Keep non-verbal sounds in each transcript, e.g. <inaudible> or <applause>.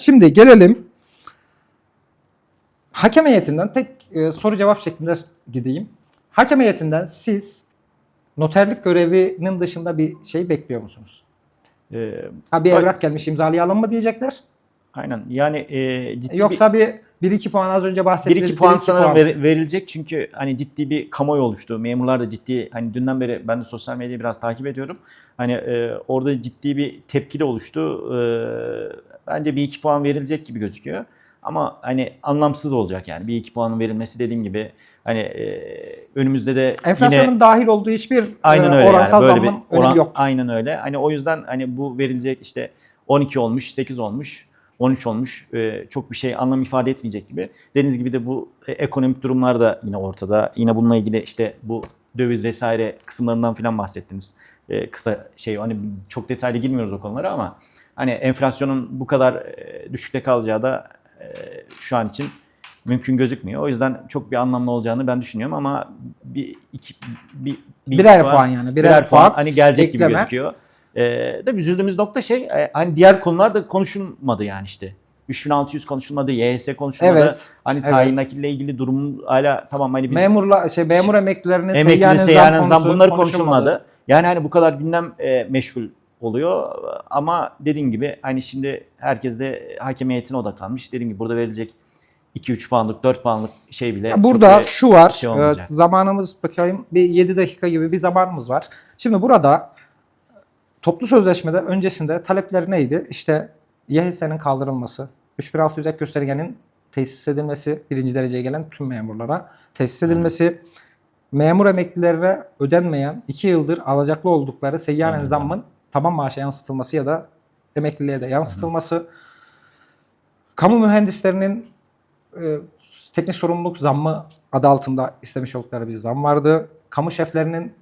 Şimdi gelelim hakem heyetinden tek e, soru cevap şeklinde gideyim. Hakem heyetinden siz noterlik görevinin dışında bir şey bekliyor musunuz? Ee, Ha bir evrak gelmiş imzalayalım mı diyecekler? aynen yani e, ciddi Yoksa bir 1-2 puan az önce bahsettiğiniz 1-2 puan 1-2 sanırım puan. ver- verilecek çünkü hani ciddi bir kamuoyu oluştu. Memurlar da ciddi hani dünden beri ben de sosyal medyayı biraz takip ediyorum. Hani e, orada ciddi bir tepki de oluştu. E, bence bir iki puan verilecek gibi gözüküyor. Ama hani anlamsız olacak yani. Bir iki puanın verilmesi dediğim gibi hani e, önümüzde de Enflasyonun yine dahil olduğu hiçbir Aynen e, öyle oransal yani. Böyle bir oran, yok. aynen öyle. Hani o yüzden hani bu verilecek işte 12 olmuş, 8 olmuş, 13 olmuş e, çok bir şey anlam ifade etmeyecek gibi. Dediğiniz gibi de bu e, ekonomik durumlar da yine ortada. Yine bununla ilgili işte bu döviz vesaire kısımlarından falan bahsettiniz. E, kısa şey hani çok detaylı girmiyoruz o konulara ama hani enflasyonun bu kadar e, düşükte kalacağı da e, şu an için mümkün gözükmüyor. O yüzden çok bir anlamlı olacağını ben düşünüyorum ama bir iki bir, bir Birer iki puan yani, birer birer, puan, puan hani gelecek gibi ekleme. gözüküyor. Ee, de üzüldüğümüz nokta şey e, hani diğer konular da konuşulmadı yani işte. 3600 konuşulmadı, YHS konuşulmadı. Evet, Hani evet. tayin nakille ilgili durum hala tamam hani biz Memurla şey memur emeklilerinin emekli seyyanen zam zam konusu bunlar konuşulmadı. konuşulmadı. Yani hani bu kadar gündem e, meşgul oluyor ama dediğim gibi hani şimdi herkes de hakem heyetine odaklanmış. Dediğim gibi burada verilecek 2-3 puanlık 4 puanlık şey bile Ya Burada şu var. şey olmayacak. evet, zamanımız bakayım bir 7 dakika gibi bir zamanımız var. Şimdi burada toplu sözleşmede öncesinde talepleri neydi? İşte YHS'nin kaldırılması, 3600 ek göstergenin tesis edilmesi, birinci dereceye gelen tüm memurlara tesis edilmesi, memur emeklilerine ödenmeyen 2 yıldır alacaklı oldukları seyyanen zammın taban maaşa yansıtılması ya da emekliliğe de yansıtılması, kamu mühendislerinin e, teknik sorumluluk zammı adı altında istemiş oldukları bir zam vardı. Kamu şeflerinin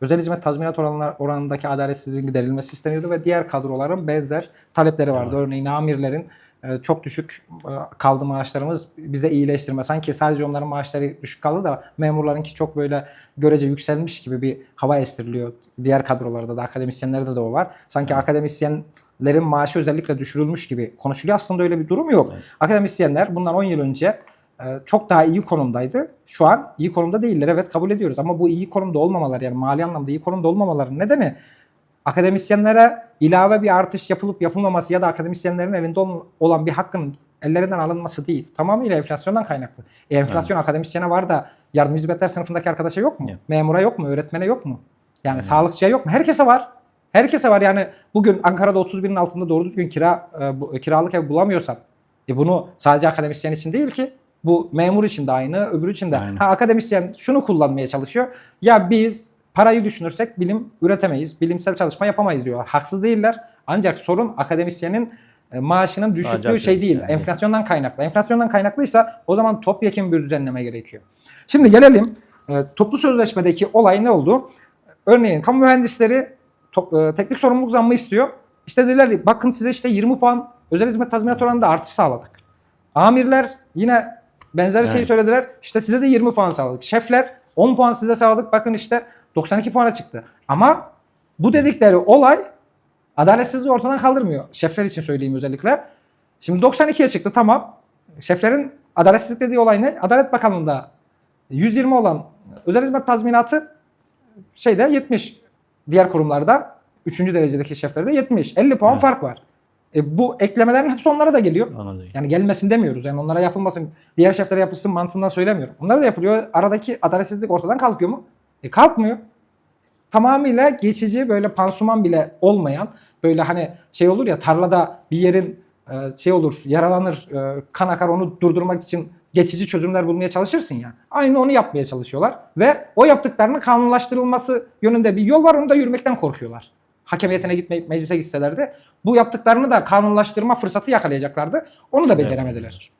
özel hizmet tazminat oranlar, oranındaki adaletsizliğin giderilmesi isteniyordu ve diğer kadroların benzer talepleri vardı. Evet. Örneğin amirlerin e, çok düşük e, kaldı maaşlarımız bize iyileştirme. Sanki sadece onların maaşları düşük kaldı da memurlarınki çok böyle görece yükselmiş gibi bir hava estiriliyor. Diğer kadrolarda da akademisyenlerde de o var. Sanki akademisyenlerin maaşı özellikle düşürülmüş gibi konuşuluyor. Aslında öyle bir durum yok. Evet. Akademisyenler bundan 10 yıl önce çok daha iyi konumdaydı. Şu an iyi konumda değiller. Evet kabul ediyoruz ama bu iyi konumda olmamalar yani mali anlamda iyi konumda olmamaların nedeni akademisyenlere ilave bir artış yapılıp yapılmaması ya da akademisyenlerin elinde ol- olan bir hakkın ellerinden alınması değil. Tamamıyla enflasyondan kaynaklı. E, enflasyon akademisyene var da yardım hizmetler sınıfındaki arkadaşa yok mu? Yok. Memura yok mu? Öğretmene yok mu? Yani sağlıkçıya yok mu? Herkese var. Herkese var. Yani bugün Ankara'da 30 binin altında doğru düzgün kira e, bu- kiralık ev bulamıyorsan e bunu sadece akademisyen için değil ki. Bu memur için de aynı, öbürü için de. Aynen. Ha, akademisyen şunu kullanmaya çalışıyor. Ya biz parayı düşünürsek bilim üretemeyiz, bilimsel çalışma yapamayız diyorlar. Haksız değiller. Ancak sorun akademisyenin e, maaşının düşüklüğü şey değil. akademisyen, Enflasyondan kaynaklı. Enflasyondan kaynaklıysa o zaman topyekun bir düzenleme gerekiyor. Şimdi gelelim e, toplu sözleşmedeki olay ne oldu? Örneğin kamu mühendisleri e, teknik sorumluluk zammı istiyor. İşte dediler bakın size işte 20 puan özel hizmet tazminat oranında artış sağladık. Amirler yine benzer şeyi Evet. söylediler. İşte size de 20 puan sağladık. Şefler 10 puan size sağladık. Bakın işte 92 puana çıktı. Ama bu dedikleri olay adaletsizliği ortadan kaldırmıyor. Şefler için söyleyeyim özellikle. Şimdi 92'ye çıktı tamam. Şeflerin adaletsizlik dediği olay ne? Adalet Bakanlığı'nda 120 olan özel hizmet tazminatı şeyde 70. Diğer kurumlarda 3. derecedeki şeflerde 70. 50 puan Evet. fark var. E, bu eklemelerin hepsi onlara da geliyor. Anladım. Yani gelmesin demiyoruz. Yani onlara yapılmasın, diğer şeflere yapılsın mantığından söylemiyorum. Onlara da yapılıyor. Aradaki adaletsizlik ortadan kalkıyor mu? E kalkmıyor. Tamamıyla geçici böyle pansuman bile olmayan böyle hani şey olur ya tarlada bir yerin e, şey olur yaralanır e, kan akar onu durdurmak için geçici çözümler bulmaya çalışırsın ya. Aynı onu yapmaya çalışıyorlar ve o yaptıklarının kanunlaştırılması yönünde bir yol var onu da yürümekten korkuyorlar. Hakemiyetine gitmeyip meclise gitseler de bu yaptıklarını da kanunlaştırma fırsatı yakalayacaklardı. Onu da beceremediler.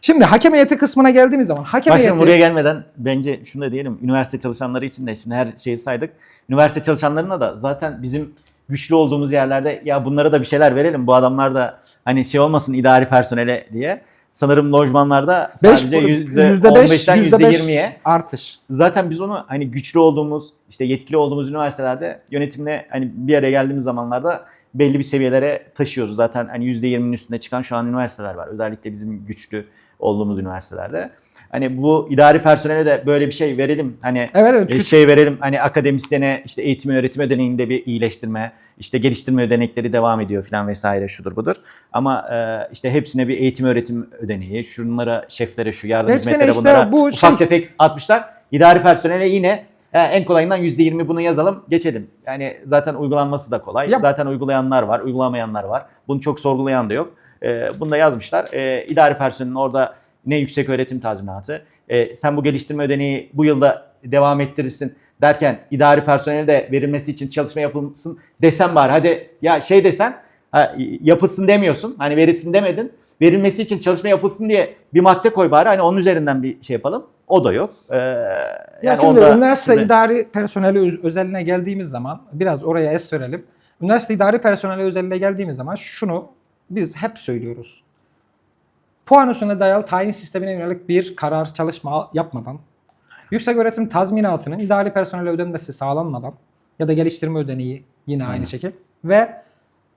Şimdi hakem heyeti kısmına geldiğimiz zaman hakem Başkanım heyeti buraya gelmeden bence şunu da diyelim. Üniversite çalışanları için de şimdi her şeyi saydık. Üniversite çalışanlarına da zaten bizim güçlü olduğumuz yerlerde ya bunlara da bir şeyler verelim. Bu adamlar da hani şey olmasın idari personele diye. Sanırım lojmanlarda sadece yüzde 15'ten beş, yüzde beş %20'ye. artış. Zaten biz onu hani güçlü olduğumuz, işte yetkili olduğumuz üniversitelerde yönetimle hani bir araya geldiğimiz zamanlarda belli bir seviyelere taşıyoruz. Zaten hani %20'nin üstünde çıkan şu an üniversiteler var. Özellikle bizim güçlü olduğumuz üniversitelerde. Hani bu idari personele de böyle bir şey verelim. Hani Evet evet. e, küçük- şey verelim hani akademisyene işte eğitim öğretim ödeneğinde bir iyileştirme, işte geliştirme ödenekleri devam ediyor filan vesaire şudur budur. Ama e, işte hepsine bir eğitim öğretim ödeneği, şunlara şeflere şu yardım Hepsine hizmetlere işte bunlara bu ufak şey- tefek atmışlar. İdari personele yine e, en kolayından %20 bunu yazalım geçelim. Yani zaten uygulanması da kolay. Ya- Zaten uygulayanlar var, uygulamayanlar var. Bunu çok sorgulayan da yok. E, bunu da yazmışlar. E, idari personelin orada ne yüksek öğretim tazminatı, e, sen bu geliştirme ödeneği bu yılda devam ettirirsin derken idari personele de verilmesi için çalışma yapılsın desen bari. Hadi ya şey desen ha, yapılsın demiyorsun. Hani verilsin demedin. Verilmesi için çalışma yapılsın diye bir madde koy bari. Hani onun üzerinden bir şey yapalım. O da yok. Ee, Ya yani şimdi onda- üniversite şimdi- idari personeli öz- özeline geldiğimiz zaman biraz oraya es verelim. Üniversite idari personeli özeline geldiğimiz zaman şunu biz hep söylüyoruz. Puan üstüne dayalı tayin sistemine yönelik bir karar çalışma yapmadan, yüksek öğretim tazminatının idari personele ödenmesi sağlanmadan ya da geliştirme ödeneği yine Aynen. aynı şekil ve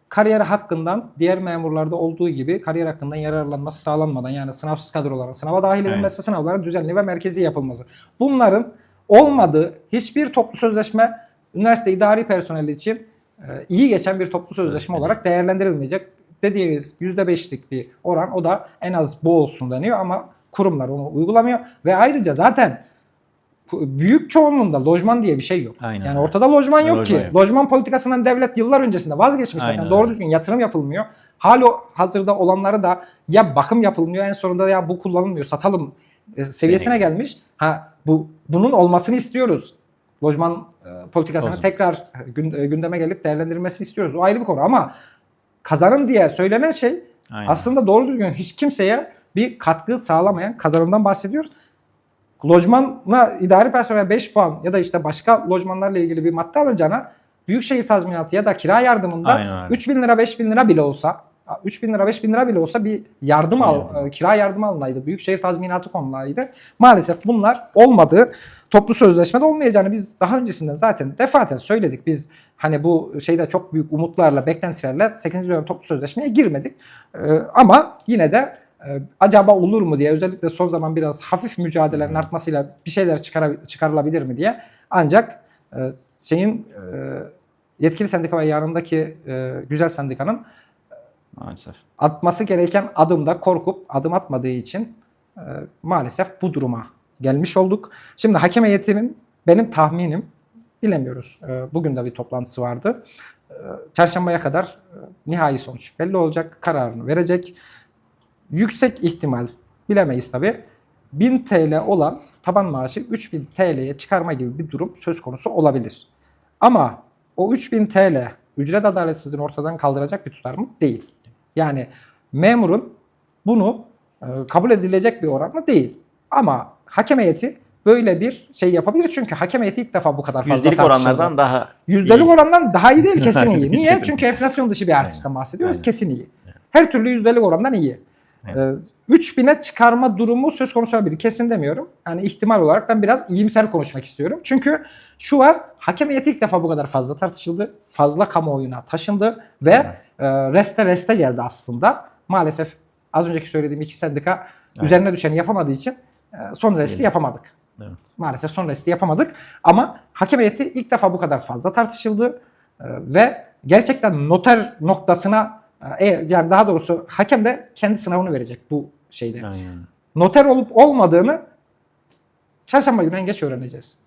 kariyer hakkından diğer memurlarda olduğu gibi kariyer hakkından yararlanması sağlanmadan yani sınavsız kadroların sınava dahil edilmesi, sınavların düzenli ve merkezi yapılması. Bunların olmadığı hiçbir toplu sözleşme üniversite idari personeli için e, iyi geçen bir toplu sözleşme Evet. olarak değerlendirilmeyecek. Dediğimiz %5'lik bir oran o da en az bu olsun deniyor ama kurumlar onu uygulamıyor ve ayrıca zaten büyük çoğunluğunda lojman diye bir şey yok. Aynen yani ortada lojman yok Lojman ki. yok. Lojman politikasından devlet yıllar öncesinde vazgeçmiş zaten. Aynen Doğru düzgün yatırım yapılmıyor. Hali hazırda olanları da ya bakım yapılmıyor en sonunda ya bu kullanılmıyor satalım e, seviyesine Seni- gelmiş. Ha bu bunun olmasını istiyoruz. Lojman e, politikasını Olsun. tekrar e, e, gündeme gelip değerlendirilmesini istiyoruz. O ayrı bir konu ama kazanım diye söylenen şey Aynen. aslında doğru düzgün hiç kimseye bir katkı sağlamayan kazanımdan bahsediyoruz. Lojmana idari personel 5 puan ya da işte başka lojmanlarla ilgili bir madde alacağına büyükşehir tazminatı ya da kira yardımında Aynen öyle. 3 bin lira 5 bin lira bile olsa 3 bin lira 5 bin lira bile olsa bir yardım al, Yardım. e, kira yardımı alınaydı. Büyükşehir tazminatı konulaydı. Maalesef bunlar olmadı. Toplu sözleşmede olmayacağını biz daha öncesinden zaten defaten söyledik. Biz hani bu şeyde çok büyük umutlarla, beklentilerle 8. dönem toplu sözleşmeye girmedik. Ee, ama yine de acaba olur mu diye özellikle son zaman biraz hafif mücadelelerin artmasıyla bir şeyler çıkara- çıkarılabilir mi diye ancak e, şeyin e, yetkili sendika ve yanındaki e, güzel sendikanın Maalesef. atması gereken adımda korkup adım atmadığı için maalesef bu duruma gelmiş olduk. Şimdi hakem heyetinin benim tahminim bilemiyoruz. Bugün de bir toplantısı vardı. Çarşambaya kadar nihai sonuç belli olacak. Kararını verecek. Yüksek ihtimal bilemeyiz tabi. 1000 TL olan taban maaşı 3000 TL'ye çıkarma gibi bir durum söz konusu olabilir. Ama o 3000 TL ücret adaletsizliğini ortadan kaldıracak bir tutar mı? Değil. Yani memurun bunu e, kabul edilecek bir oran mı? Değil. Ama hakem heyeti böyle bir şey yapabilir. Çünkü hakem heyeti ilk defa bu kadar fazla Yüzdelik tartışıldı. oranlardan daha Yüzdelik iyi. orandan daha iyi değil <laughs> kesin iyi. Niye? Kesin. Çünkü enflasyon dışı bir artıştan bahsediyoruz. Aynen. Kesin iyi. Her türlü yüzdelik orandan iyi. Ee, 3000'e çıkarma durumu söz konusu olabilir. Kesin demiyorum. Yani ihtimal olarak ben biraz iyimser konuşmak istiyorum. Çünkü şu var. Hakem heyeti ilk defa bu kadar fazla tartışıldı. Fazla kamuoyuna taşındı ve e, reste reste geldi aslında. Maalesef az önceki söylediğim iki sendika üzerine düşeni yapamadığı için e, son resti yapamadık. Evet. Maalesef son resti yapamadık. Ama hakem heyeti ilk defa bu kadar fazla tartışıldı. Ee, ve gerçekten noter noktasına e, yani daha doğrusu hakem de kendi sınavını verecek bu şeyde. Aynen. Noter olup olmadığını çarşamba günü en geç öğreneceğiz.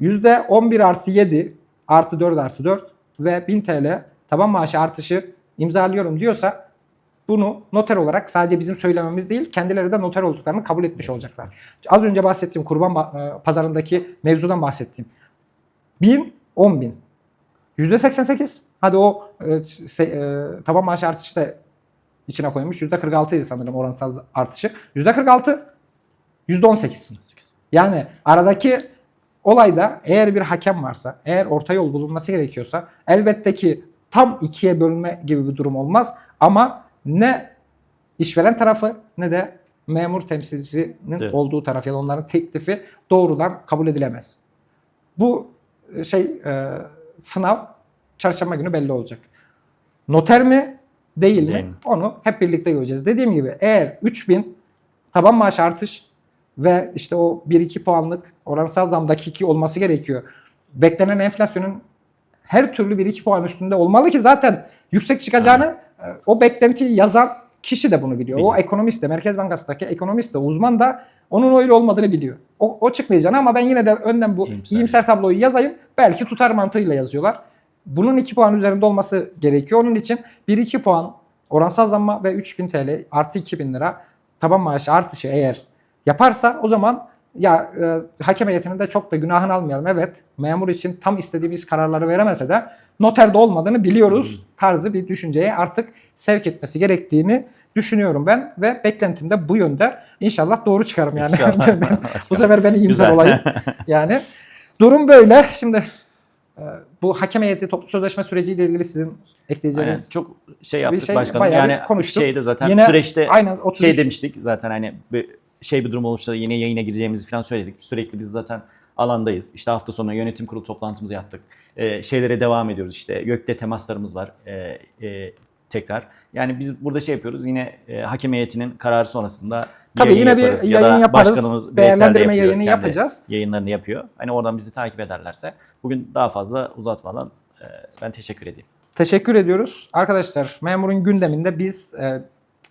%11 artı 7 artı 4 artı 4 ve 1000 TL taban maaşı artışı imzalıyorum diyorsa bunu noter olarak sadece bizim söylememiz değil kendileri de noter olduklarını kabul etmiş olacaklar. Az önce bahsettiğim kurban ba- e, pazarındaki mevzudan bahsettiğim. 1000, 10 bin. %88 hadi o e, se- e, taban maaşı artışı da içine koymuş. %46 idi sanırım oransal artışı. %46, %18. Yani aradaki olayda eğer bir hakem varsa, eğer orta yol bulunması gerekiyorsa elbette ki tam ikiye bölünme gibi bir durum olmaz. Ama ne işveren tarafı ne de memur temsilcisinin Evet. olduğu taraf ya da onların teklifi doğrudan kabul edilemez. Bu şey e, sınav çarşamba günü belli olacak. Noter mi? Değil mi? Değil? Onu hep birlikte göreceğiz. Dediğim gibi eğer 3000 taban maaş artış ve işte o 1-2 puanlık oransal zam dakiki olması gerekiyor. Beklenen enflasyonun her türlü 1-2 puan üstünde olmalı ki zaten yüksek çıkacağını e, o beklentiyi yazan kişi de bunu biliyor. O Biliyor. ekonomist de Merkez Bankası'ndaki ekonomist de uzman da onun öyle olmadığını biliyor. O, o çıkmayacağını ama ben yine de önden bu İyimser. iyimser tabloyu yazayım. Belki tutar mantığıyla yazıyorlar. Bunun 2 puan üzerinde olması gerekiyor. Onun için 1-2 puan oransal zamma ve 3000 TL artı 2000 lira taban maaşı artışı eğer yaparsa o zaman ya e, hakem heyetinin de çok da günahını almayalım. Evet memur için tam istediğimiz kararları veremese de noterde olmadığını biliyoruz tarzı bir düşünceye artık sevk etmesi gerektiğini düşünüyorum ben ve beklentim de bu yönde. İnşallah doğru çıkarım yani. <laughs> Ben- <laughs> bu sefer beni Güzel. olayım. <laughs> Yani durum böyle. Şimdi e, bu hakem heyeti toplu sözleşme süreciyle ilgili sizin Aynen. ekleyeceğiniz Çok şey yaptık şey başkanım. Yani konuştuk. şeyde zaten Yine süreçte aynen 33 şey demiştik zaten hani bir şey bir durum olursa yine yayına gireceğimizi falan söyledik. Sürekli biz zaten alandayız. İşte hafta sonu yönetim kurulu toplantımızı yaptık. Ee, şeylere devam ediyoruz işte. Gökte temaslarımız var ee, e, tekrar. Yani biz burada şey yapıyoruz yine e, hakem heyetinin kararı sonrasında Tabii yayın yine bir yaparız. Ya da yayın yaparız. başkanımız Değerlendirme yapıyor, yayını yapacağız. Yayınlarını yapıyor. Hani oradan bizi takip ederlerse bugün daha fazla uzatmadan e, ben teşekkür edeyim. Teşekkür ediyoruz. Arkadaşlar memurun gündeminde biz e,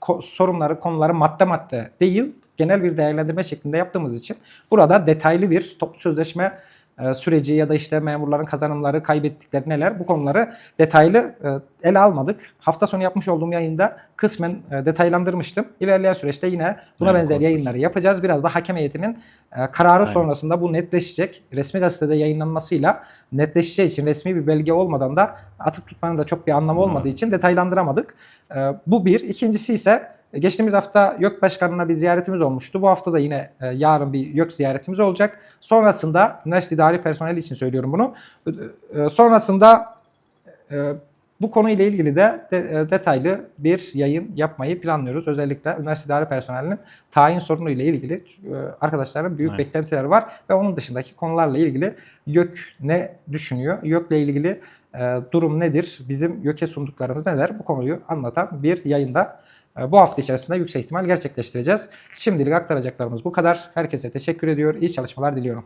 ko- sorunları, konuları madde madde değil genel bir değerlendirme şeklinde yaptığımız için burada detaylı bir toplu sözleşme e, süreci ya da işte memurların kazanımları, kaybettikleri neler bu konuları detaylı e, ele almadık. Hafta sonu yapmış olduğum yayında kısmen e, detaylandırmıştım. İlerleyen süreçte yine buna Aynen, benzer konuşuruz. yayınları yapacağız. Biraz da hakem heyetinin kararı Aynen. sonrasında bu netleşecek. Resmi gazetede yayınlanmasıyla netleşeceği için resmi bir belge olmadan da atıp tutmanın da çok bir anlamı olmadığı için detaylandıramadık. Bu bir. İkincisi ise geçtiğimiz hafta YÖK Başkanı'na bir ziyaretimiz olmuştu. Bu hafta da yine e, yarın bir YÖK ziyaretimiz olacak. Sonrasında üniversite idari personeli için söylüyorum bunu. E, sonrasında e, bu konuyla ilgili de, de- e, detaylı bir yayın yapmayı planlıyoruz. Özellikle üniversite idari personelinin tayin sorunuyla ilgili e, arkadaşların büyük Aynen. beklentileri var ve onun dışındaki konularla ilgili YÖK ne düşünüyor? YÖK'le ilgili e, durum nedir? Bizim YÖK'e sunduklarımız neler? Bu konuyu anlatan bir yayında e, bu hafta içerisinde yüksek ihtimal gerçekleştireceğiz. Şimdilik aktaracaklarımız bu kadar. Herkese teşekkür ediyor. İyi çalışmalar diliyorum.